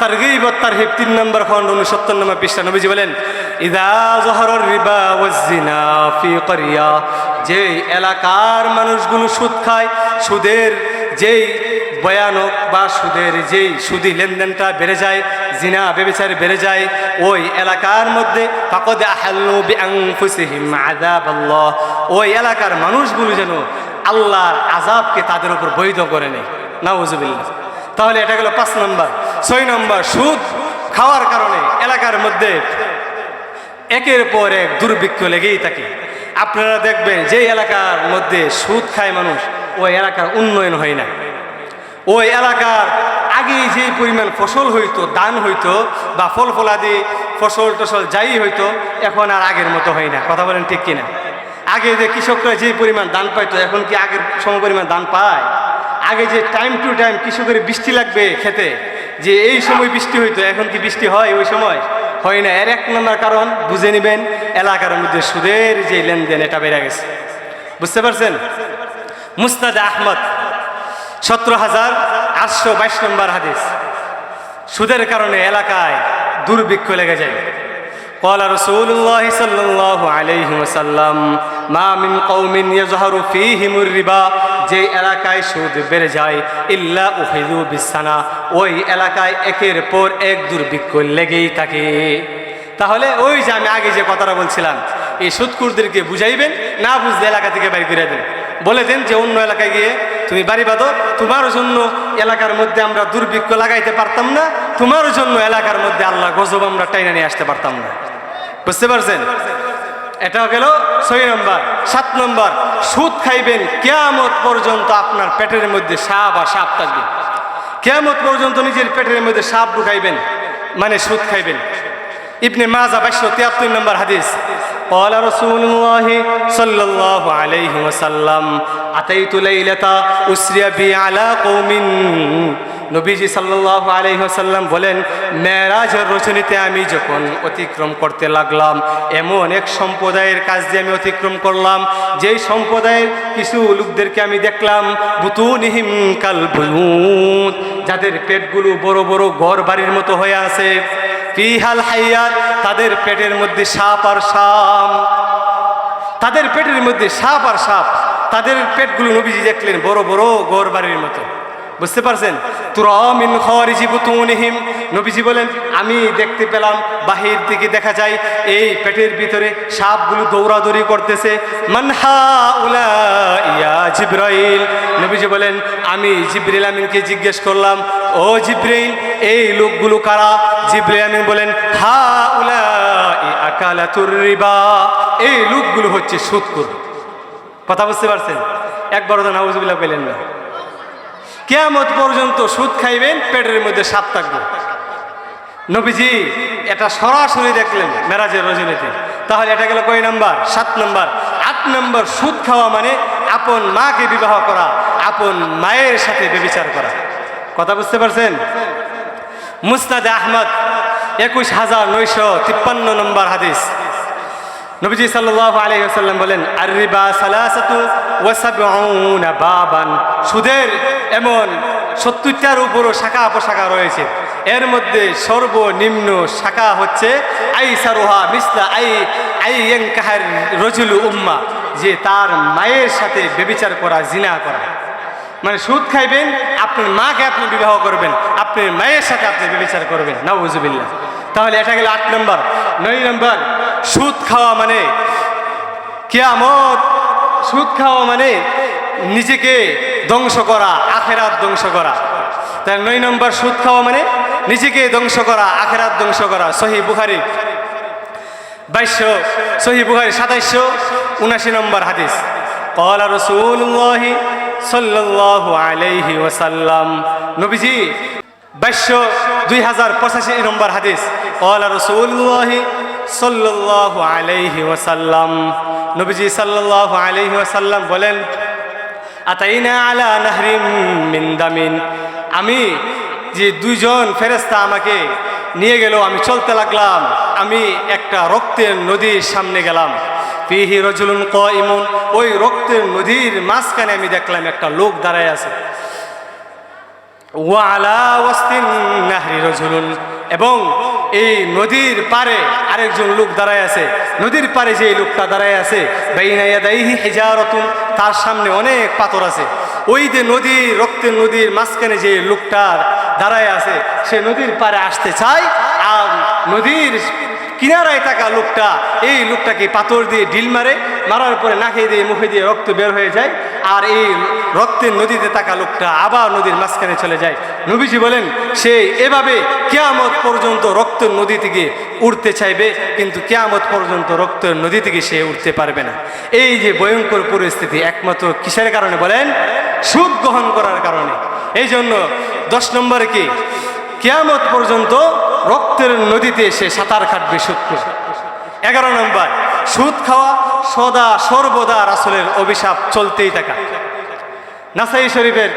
আত্মার গিব আত্মার হিপ তিন নম্বর খন্ড উনসত্তর নম্বর পৃষ্ঠা। নবীজি বলেন, ইদা জহরর রিবা ওয়াজিনা ফি করিয়া যেই এলাকার মানুষগুলো সুদ খায়, সুদের যেই ভয়ানক বা সুদের যেই সুদি লেনদেনটা বেড়ে যায়, জিনা বেবিচার বেড়ে যায়, ওই এলাকার মধ্যে ওই এলাকার মানুষগুলো যেন আল্লাহর আজাবকে তাদের উপর বৈধ করে নেয়। নাউজুবিল্লাহ। তাহলে এটা গেল পাঁচ নম্বর। ছয় নম্বর সুদ খাওয়ার কারণে এলাকার মধ্যে একের পর এক দুর্ভিক্ষ লেগেই থাকে। আপনারা দেখবেন যে এলাকার মধ্যে সুদ খায় মানুষ ওই এলাকার উন্নয়ন হয় না। ওই এলাকার আগে যে পরিমাণ ফসল হইতো, ধান হইতো বা ফল ফলাদি ফসল টসল যাই হইতো, এখন আর আগের মতো হয় না। কথা বলেন ঠিক কিনা? আগে যে কৃষকরা যে পরিমাণ ধান পাইতো, এখন কি আগের সম পরিমাণ ধান পায়? আগে যে টাইম টু টাইম কৃষকের বৃষ্টি লাগবে খেতে যে এই সময় বৃষ্টি হইতো, এখন কি বৃষ্টি হয় ওই সময়? হয় না, এর এক নম্বর কারণ, বুঝে নেবেন, এলাকার মধ্যে সুদের যে লেনদেন, এটা বেড়ে গেছে। বুঝতে পারছেন? মুস্তাদ আহমদ, সতেরো হাজার আটশো বাইশ নম্বর হাদিস। সুদের কারণে এলাকায় দুর্ভিক্ষ লেগে যায়। قال رسول الله صلى الله عليه وسلم ما من قوم يظهر فيهم الربا যে এলাকায় সুদ বেড়ে যায় ইল্লা উহিদু বিছানা ওই এলাকায় একের পর এক দুর্ভিক্ষ লেগেই থাকে তাহলে ওই যে আমি আগে যে কথাটা বলছিলাম এই সুদকুরদেরকে বুঝাইবেন না বুঝলে এলাকা থেকে বাইর করে দেন বলে দেন যে অন্য এলাকায় গিয়ে তুমি বাড়ি বাঁধো তোমার জন্য এলাকার মধ্যে আমরা দুর্ভিক্ষ লাগাইতে পারতাম না তোমার জন্য এলাকার মধ্যে আল্লাহ গজব আমরা টাইনা নিয়ে আসতে পারতাম না বুঝতে পারছেন এটা গেল ছয় নম্বর সাত নম্বর সুদ খাইবেন কেয়ামত পর্যন্ত আপনার পেটের মধ্যে সাপ আর সাপ থাকবে কেয়ামত পর্যন্ত নিজের পেটের মধ্যে সাপ ঢুকাইবেন মানে সুদ খাইবেন ইবনে মাজা বাইশশো তিয়াত্তর নম্বর হাদিস قال رسول الله صلى الله عليه وسلم أتيت ليلة أسري بي على قوم নবীজি সাল্লাহ আলহিহাসাল্লাম বলেন, মেয়েরাজের রচনীতে আমি যখন অতিক্রম করতে লাগলাম, এমন এক সম্প্রদায়ের কাজ দিয়ে আমি অতিক্রম করলাম, যেই সম্প্রদায়ের কিছু লোকদেরকে আমি দেখলাম, বুতুনিহিম কাল যাদের পেটগুলো বড় বড় ঘর বাড়ির মতো হয়ে আছে। ফিহাল হাইয়াত, তাদের পেটের মধ্যে সাপ আর সাপ। তাদের পেটের মধ্যে সাপ আর সাপ, তাদের পেটগুলো নবীজি দেখলেন বড় বড় ঘর বাড়ির মতো। বুঝতে পারছেন? তুরামিন খরিজি বুতুনিহিম। নবীজি বলেন, আমি দেখতে পেলাম, বাহির দিকে দেখা যায়, এই পেটের ভিতরে সাপগুলো দৌড়াদৌড়ি করতেছে। মানহা উলা ইয়া জিব্রাইল। নবীজি বলেন, আমি জিব্রিল আমিনকে জিজ্ঞেস করলাম, ও জিব্রাইল, এই লোকগুলো কারা? জিব্রাইল আমিন বলেন, হা উলা আকালাতুর রিবা। এই লোকগুলো হচ্ছে সুৎকুর কথা বুঝতে পারছেন? একবারও তো নাউজুবিল্লাহ পেলেন না। কেয়ামত পর্যন্ত সুদ খাইবেন, পেটের মধ্যে সাপ থাকবে। নবীজি, এটা সরাসরি দেখলেন মেরাজের রজনীতে। তাহলে এটা গেল কয় নাম্বার? সাত নাম্বার। আট নাম্বার, সুদ খাওয়া মানে আপন মাকে বিবাহ করা, আপন মায়ের সাথে বেবিচার করা। কথা বুঝতে পারছেন? মুস্তাদ আহমদ, একুশ হাজার নয়শো তিপ্পান্ন নম্বর হাদিস। নবীজি সাল্লাল্লাহু আলাইহি ওয়াসাল্লাম বলেন আর রিবা সালাসাতু ওয়া সাবউনা বাবান। সুদের এমন সত্তরটার উপরও শাখা উপশাখা রয়েছে। এর মধ্যে সর্বনিম্ন শাখা হচ্ছে আই সারোহা মিসলা আই আই ইয়ানকাহার রজুল উম্মা, যে তার মায়ের সাথে বেবিচার করা, জিনা করা। মানে সুদ খাইবেন, আপনার মাকে আপনি বিবাহ করবেন, আপনার মায়ের সাথে আপনি বেবিচার করবেন। নাউজুবিল্লাহ। তাহলে এটা গেল আট নম্বর। নয় নম্বর, সুদ খাওয়া মানে কেয়ামত। সুদ খাওয়া মানে নিজেকে ধ্বংস করা, আখেরাত ধ্বংস করা। তাই নয় নম্বর সুদ খাওয়া মানে নিজেকে ধ্বংস করা, আখেরাত ধ্বংস করা। সহি বুখারি বাইশশো সহি বুখারি সাতাইশশো উনাশি নম্বর হাদিস। কলা রসুল্লাহ সাল্লাহ আলাইহি ওসাল্লাম নবীজি বাইশশো দুই হাজার পঁচাশি নম্বর হাদিস। কলা রসুল্লাহ সাল্লাহ আলাইহি ওসাল্লাম নবীজি সাল্লাহ আলাইহি ওসাল্লাম বলেন আলা নাহরিম মিন দামিন। আমি যে দুইজন ফেরেস্তা আমাকে নিয়ে গেল, আমি চলতে লাগলাম। আমি একটা রক্তের নদীর সামনে গেলাম। পিহি রজুলুন ক ইমন ওই রক্তের নদীর মাঝখানে আমি দেখলাম একটা লোক দাঁড়ায় আছে। ওয়ালা ওয়াস্তিন নাহরি রজুলুন, এবং এই নদীর পারে আরেকজন লোক দাঁড়ায় আছে। নদীর পারে যে লোকটা দাঁড়ায় আছে বাইনাইয়াদাইহি হিজারতুন, তার সামনে অনেক পাথর আছে। ওই যে নদী, রক্তের নদীর মাঝখানে যে লোকটার দাঁড়ায় আছে, সে নদীর পারে আসতে চায় আর নদীর কিনারায় থাকা লোকটা, এই লোকটাকে পাথর দিয়ে ঢিল মারে, মারার পরে নাকে দিয়ে, মুখে দিয়ে রক্ত বের হয়ে যায়। আর এই রক্তের নদীতে থাকা লোকটা আবার নদীর মাঝখানে চলে যায়। নবীজি বলেন, সে এভাবে কেয়ামত পর্যন্ত রক্তের নদী থেকে উঠতে চাইবে, কিন্তু কেয়ামত পর্যন্ত রক্তের নদী থেকে সে উঠতে পারবে না। এই যে ভয়ঙ্কর পরিস্থিতি একমাত্র কিসের কারণে বলেন? সুদ গ্রহণ করার কারণে। এই জন্য দশ নম্বরে কি? কেয়ামত পর্যন্ত রক্তের নদীতে সে সাঁতার কাটবে করে এগারো নম্বর সুদ খাওয়া সদা সর্বদা রাসুলের অভিশাপ চলতেই থাকা। নাসাই শরীফের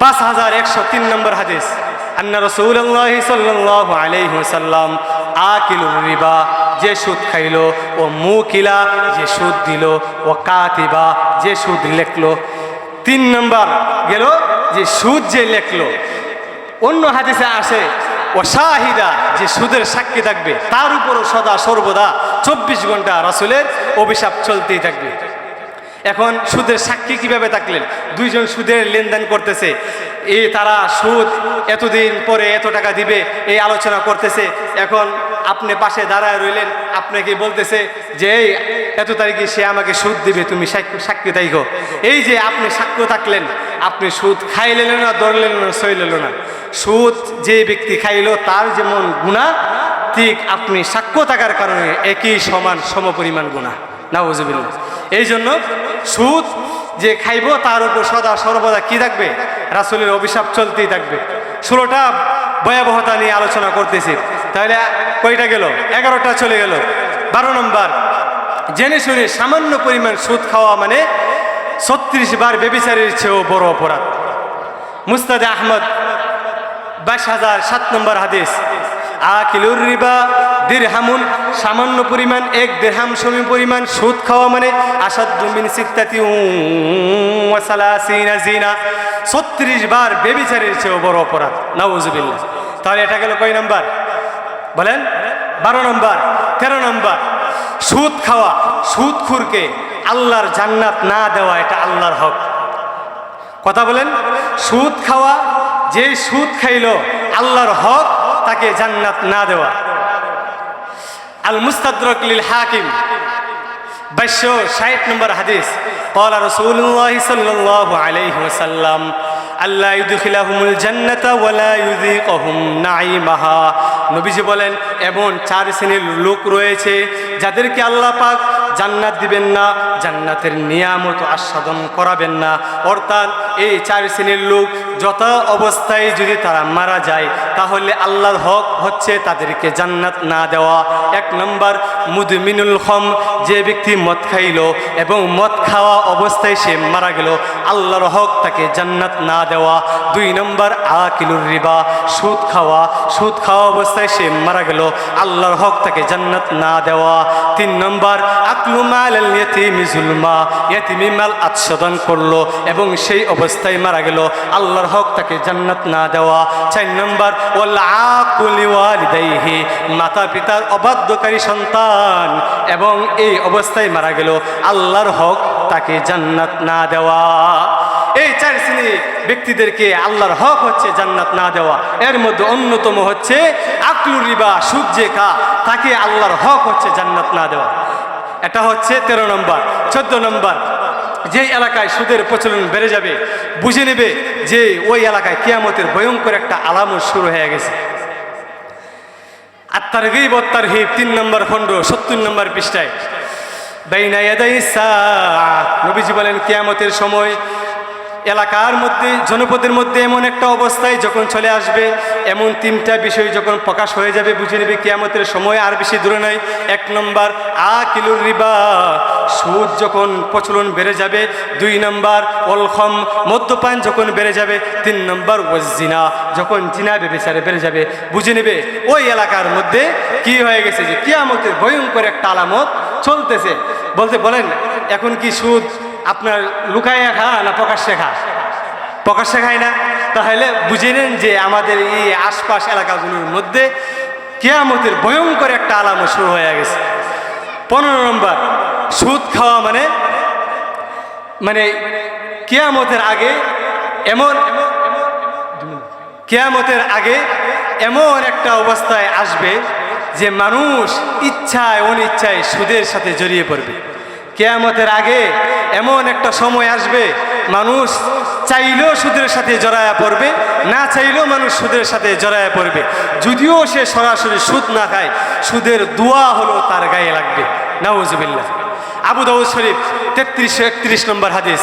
পাঁচ হাজার একশো তিন নম্বর হাদিস, আন্না রসুল্লাহ সাল্লাহ আলাইসাল্লাম আকিলুর রিবা, যে সুদ খাইল, ও মুকিলা, যে সুদ দিল, ও কাতিবা, যে সুদ লেখলো। তিন নম্বর গেল, যে সুদ যে লেখলো। অন্য হাদিসে আসে ও শাহিদা যে সুদের সাক্ষী থাকবে, তার উপরও সদা সর্বদা চব্বিশ ঘণ্টা রাসুলের অভিশাপ চলতেই থাকবে। এখন সুদের সাক্ষী কীভাবে থাকলেন? দুইজন সুদের লেনদেন করতেছে। এই তারা সুদ এতদিন পরে এত টাকা দিবে, এই আলোচনা করতেছে। এখন আপনি পাশে দাঁড়ায় রইলেন আপনাকে বলতেছে যে, এই, এত তারিখে সে আমাকে সুদ দিবে, তুমি সাক্ষী তাইকো এই যে আপনি সাক্ষ্য থাকলেন, আপনি সুদ খাইলেন না, ধরলেন না, সইলেন না। সুদ যে ব্যক্তি খাইলো, তার যেমন গুণা, ঠিক আপনি সাক্ষ্য থাকার কারণে একই সমান, সমপরিমাণ গুণা। নাউজুবিল্লাহ। এই জন্য সুদ যে খাইব, তার উপর সদা সর্বদা কি থাকবে? রাসুলের অভিশাপ চলতেই থাকবে। ষোলোটা ভয়াবহতা নিয়ে আলোচনা করতেছি। তাহলে কয়টা গেল? এগারোটা চলে গেল। বারো নম্বর, জেনে শুনে সামান্য পরিমাণ সুদ খাওয়া মানে ছত্রিশ বার বেবিচারের চেয়েও বড় অপরাধ। মুস্তাদে আহমদ, বাইশ হাজার সাত নম্বর হাদিস। আকিলুর রিবা, দিরহামুন, সামান্য পরিমাণ এক দেড়হাম সমী পরিমাণ সুদ খাওয়া মানে আসাদ মিন সিত্তাতি জিনা ছত্রিশ বার বেবিচারের চেয়েও বড় অপরাধ। নাউজুবিল্লাহ। তাহলে এটা গেল কয় নম্বর? বলেন? বারো নম্বর, তেরো নম্বর। সুদ খাওয়া সুদখুরকে আল্লাহর জান্নাত না দেওয়া এটা আল্লাহর হক। কথা বলেন? সুদ খাওয়া, যে সুদ খাইল, আল্লাহর হক তাকে জান্নাত না দেওয়া। আল মুস্তাদরক লিল হাকিম বাইশশো ষাট নম্বর হাদিস। কলা রসুল্লাহ সাল্লাহ আলাইহি ওসাল্লাম আল্লাহ ইউদুখিলাহুমুল জান্নাতা ওয়ালা ইউযিকহুম নাইমাহা নবীজি বলেন, এমন চার শ্রেণির লোক রয়েছে, যাদেরকে আল্লাহ পাক জান্নাত দিবেন না, জান্নাতের নিয়ামত আস্বাদন করাবেন না। অর্থাৎ এই চার শ্রেণির লোক যত অবস্থায় যদি তারা মারা যায়, তাহলে আল্লাহর হক হচ্ছে তাদেরকে জান্নাত না দেওয়া। এক নম্বর, মুদমিনুল হম যে ব্যক্তি মদ খাইল এবং মদ খাওয়া অবস্থায় সে মারা গেল, আল্লাহর হক তাকে জান্নাত না দেওয়া। দুই নম্বর, আকিলুর রিবা, সুদ খাওয়া সুদ খাওয়া অবস্থায় সে মারা গেল, আল্লাহর হক তাকে জান্নাত না দেওয়া। তিন নম্বর আকলু মাল ইয়তিমি জুলমা, ইয়তিমি মাল আচ্ছাদন করল এবং সেই অবস্থায় মারা গেল। আল্লাহর হক তাকে জান্নাত না দেওয়া। চার নম্বর ওয়াল আকুলি ওয়ালিদাইহি মাতা পিতার অবাধ্যকারী সন্তান এবং এই অবস্থায় মারা গেল। আল্লাহর হক তাকে জান্নাত না দেওয়া। এই চার শ্রেণি ব্যক্তিদেরকে আল্লাহর হক হচ্ছে জান্নাত না দেওয়া। এর মধ্যে অন্যতম হচ্ছে আকলুর রিবা সুদ যে খা, তাকে আল্লাহর হক হচ্ছে জান্নাত না দেওয়া। এটা হচ্ছে তেরো নম্বর, চোদ্দ নম্বর যে এলাকায় সুদের প্রচলন বেড়ে যাবে, বুঝে নেবে যে ওই এলাকায় কিয়ামতের ভয়ঙ্কর একটা আলামও শুরু হয়ে গেছে আত্মার গিব অত্যার হিব তিন নম্বর খণ্ড, সত্তর নম্বর পৃষ্ঠায়। নবীজি বলেন, কিয়ামতের সময় এলাকার মধ্যে, জনপদের মধ্যে এমন একটা অবস্থায় যখন চলে আসবে, এমন তিনটা বিষয় যখন প্রকাশ হয়ে যাবে, বুঝে নেবে কেয়ামতের সময় আর বেশি দূরে নয়। এক নম্বর আ কিলুর রিবা। সুদ যখন প্রচলন বেড়ে যাবে, দুই নম্বর, অলখম, মদ্যপান যখন বেড়ে যাবে, তিন নম্বর ওয়াজিনা যখন জিনা বেবিচারে বেড়ে যাবে, বুঝে নেবে ওই এলাকার মধ্যে কি হয়ে গেছে যে কিয়ামতের ভয়ঙ্কর একটা আলামত চলতেছে। বলতে বলেন, এখন কি সুদ আপনার লুকাইয়া খা না প্রকাশ্যে খা প্রকাশ্যে খায় না? তাহলে বুঝে নেন যে আমাদের এই আশপাশ এলাকাগুলোর মধ্যে কেয়ামতের ভয়ঙ্কর একটা আলামত শুরু হয়ে গেছে। পনেরো নম্বর, সুদ খাওয়া মানে মানে কেয়ামতের আগে এমন, কেয়ামতের আগে এমন একটা অবস্থায় আসবে যে মানুষ ইচ্ছায় অনিচ্ছায় সুদের সাথে জড়িয়ে পড়বে। কেয়ামতের আগে এমন একটা সময় আসবে, মানুষ চাইলেও সুদের সাথে জড়ায়া পড়বে, না চাইলেও মানুষ সুদের সাথে জড়ায়া পড়বে। যদিও সে সরাসরি সুদ না খায়, সুদের দোয়া হলো তার গায়ে লাগবে। নাউজবিল্লা আবু দাউদ শরীফ, তেত্রিশশো একত্রিশ নম্বর হাদিস।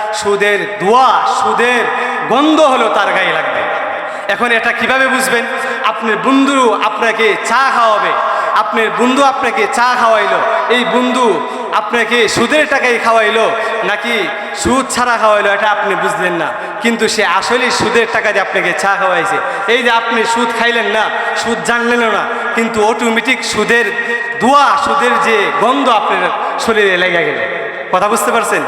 সুদের দোয়া, সুদের গন্ধ হলো তার গায়ে লাগবে। এখন এটা কীভাবে বুঝবেন? আপনার বন্ধু আপনাকে চা খাওয়াবে। আপনার বন্ধু আপনাকে চা খাওয়াইলো। এই বন্ধু আপনাকে সুদের টাকায় খাওয়াইলো নাকি সুদ ছাড়া খাওয়াইলো এটা আপনি বুঝলেন না। কিন্তু সে আসলেই সুদের টাকা দিয়ে আপনাকে চা খাওয়াইছে। এই যে আপনি সুদ খাইলেন না, সুদ জানলেন না, কিন্তু অটোমেটিক সুদের দোয়া, সুদের যে গন্ধ আপনার শরীরে লেগে গেল। কথা বুঝতে পারছেন?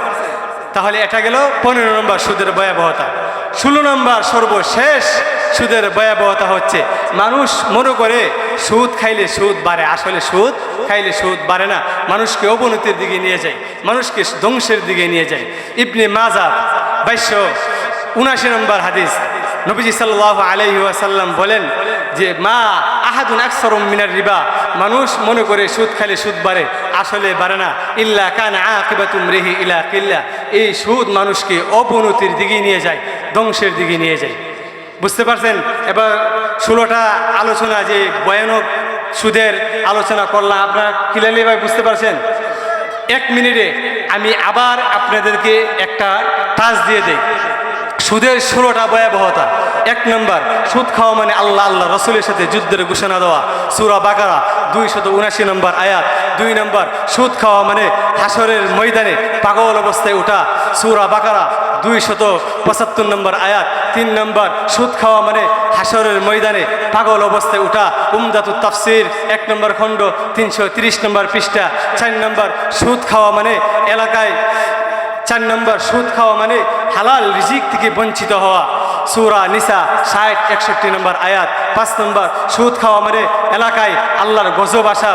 তাহলে এটা গেল পনেরো নম্বর সুদের ভয়াবহতা। ষোলো নম্বর সর্বশেষ সুদের ভয়াবহতা হচ্ছে, মানুষ মনে করে সুদ খাইলে সুদ বাড়ে, আসলে সুদ খাইলে সুদ বাড়ে না। মানুষকে অবনতির দিকে নিয়ে যায়, মানুষকে ধ্বংসের দিকে নিয়ে যায়। ইবনে মাজা বাইশ উনাশি নম্বর হাদিস, নবীজি সাল্লাহ আলাইহি ওয়াসাল্লাম বলেন যে, মা আহাদুন আকসরম মিনার রিবা। মানুষ মনে করে সুদ খাইলে সুদ বাড়ে, আসলে বাড়ে না। ইল্লা কান আকিবাতুম রেহি ইলা কিল্লা। এই সুদ মানুষকে অবনতির দিকে নিয়ে যায়, ধ্বংসের দিকে নিয়ে যায়। বুঝতে পারছেন? এবার ষোলোটা আলোচনা যে ভয়ানক সুদের আলোচনা করলাম, আপনারা ক্লিয়ারলি ভাই বুঝতে পারছেন? এক মিনিটে আমি আবার আপনাদেরকে একটা টাচ দিয়ে দেই। সুদের ষোলোটা ভয়াবহতা। এক নম্বর, সুদ খাওয়া মানে আল্লাহ আল্লাহ রসুলের সাথে যুদ্ধের ঘোষণা দেওয়া। সুরা বাকারা দুই শত উনাশি নম্বর আয়াত। দুই নম্বর, সুদ খাওয়া মানে হাসরের ময়দানে পাগল অবস্থায় ওঠা। সুরা বাকারা দুই শত পঁচাত্তর নম্বর আয়াত। তিন নম্বর, সুদ খাওয়া মানে হাসরের ময়দানে পাগল অবস্থায় উঠা উমদাতুর তাফসির, এক নম্বর খণ্ড তিনশো তিরিশ নম্বর পৃষ্ঠা। চার নম্বর, সুদ খাওয়া মানে এলাকায়, চার নম্বর, সুদ খাওয়া মানে হালাল রিজিক থেকে বঞ্চিত হওয়া। সুরা নিসা ষাট, একষট্টি নম্বর আয়াত, পাঁচ নম্বর, সুদ খাওয়া মানে এলাকায় আল্লাহর গজব আসা।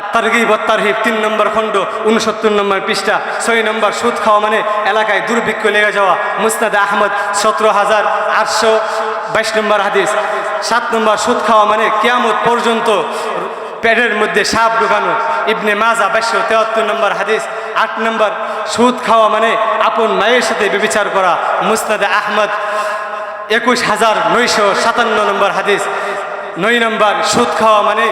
আত্মারগি, বত্তারহিব, তিন নম্বর খণ্ড উনসত্তর নম্বর পৃষ্ঠা, ছয় নম্বর, সুদ খাওয়া মানে এলাকায় দুর্ভিক্ষ লেগে যাওয়া। মুস্তাদ আহমদ, সতেরো হাজার আটশো বাইশ নম্বর হাদিস। সাত নম্বর, সুদ খাওয়া মানে কেয়ামত পর্যন্ত পেটের মধ্যে সাপ ঢুকানো। ইবনে মাজা, বাইশশো তেহাত্তর নম্বর হাদিস। আট নম্বর, সুদ খাওয়া মানে আপন মায়ের সাথে বিবিচার করা। মুস্তাদ আহমদ একুশ হাজার নয়শো সাতান্ন নম্বর হাদিস। নয় নম্বর, সুদ খাওয়া মানে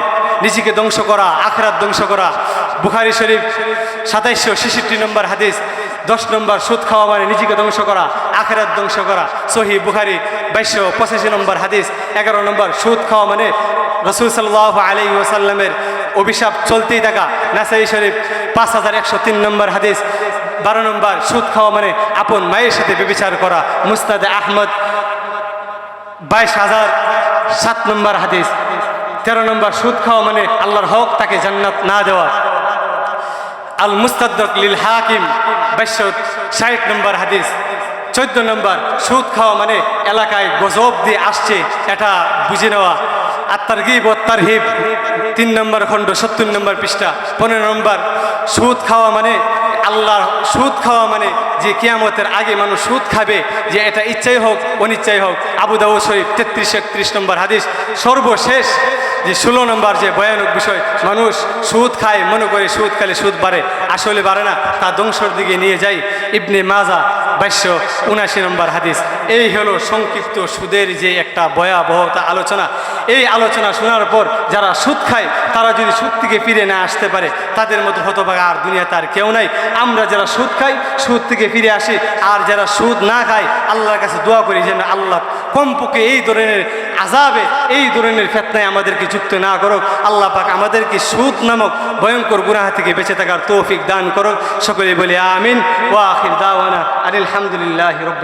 নিজেকে ধ্বংস করা, আখরাত ধ্বংস করা। বুখারি শরীফ সাতাইশশো ছেষট্টি নম্বর হাদিস। দশ নম্বর, সুদ খাওয়া মানে নিজেকে ধ্বংস করা, আখেরাত ধ্বংস করা। সহি বুখারি বাইশশো পঁচাশি নম্বর হাদিস। এগারো নম্বর, সুদ খাওয়া মানে রসুল সাল্লাহ আলি ওসাল্লামের অভিশাপ চলতেই থাকা। নাসাই শরীফ পাঁচ হাজার একশো তিন নম্বর হাদিস। বারো নম্বর, সুদ খাওয়া মানে আপন মায়ের সাথে বিবিচার করা। মুস্তাদ আহমদ বাইশ হাজার সাত নম্বর হাদিস। তেরো নম্বর, সুদ খাওয়া মানে আল্লাহর হক, তাকে জান্নাত না দেওয়া। আল মুস্তাদ্দক লিল হাকিম বাইশ ষাট নম্বর হাদিস। চোদ্দ নম্বর, সুদ খাওয়া মানে এলাকায় গজব দিয়ে আসছে, এটা বুঝে নেওয়া। আত্মার গিব অত্যার হিব তিন নম্বর খণ্ড, সত্তর নম্বর পৃষ্ঠা। পনেরো নম্বর, সুদ খাওয়া মানে আল্লাহ সুদ খাওয়া মানে যে কিয়ামতের আগে মানুষ সুদ খাবে, যে এটা ইচ্ছাই হোক, অনিচ্ছাই হোক। আবু দাউদ শরীফ তেত্রিশ, একত্রিশ নম্বর হাদিস, সর্বশেষ যে ষোলো নম্বর যে ভয়ানক বিষয়, মানুষ সুদ খায়, মনে করে সুদ খালে সুদ বাড়ে, আসলে বাড়ে না, তা ধ্বংসর দিকে নিয়ে যায় ইবনে মাজা বাইশশো উনাশি নম্বর হাদিস, এই হলো সংক্ষিপ্ত সুদের যে একটা ভয়াবহতা আলোচনা। এই আলোচনা শোনার পর যারা সুদ খায়, তারা যদি সুদ থেকে ফিরে না আসতে পারে, তাদের মতো হতভাগা আর দুনিয়া তার কেউ নাই। আমরা যারা সুদ খাই, সুদ থেকে ফিরে আসি। আর যারা সুদ না খাই আল্লাহর কাছে দোয়া করি যেন আল্লাহ কমপক্ষে এই ধরনের আজাবে এই ধরনের ফেতনায় আমাদেরকে যুক্ত না করুক। আল্লাহ পাক আমাদেরকে সুদ নামক ভয়ঙ্কর গুনাহ থেকে বেঁচে থাকার তৌফিক দান করুক। সকলে বলি আমিন। ওয়া আখির দাওয়ানা আলহামদুলিল্লাহ রব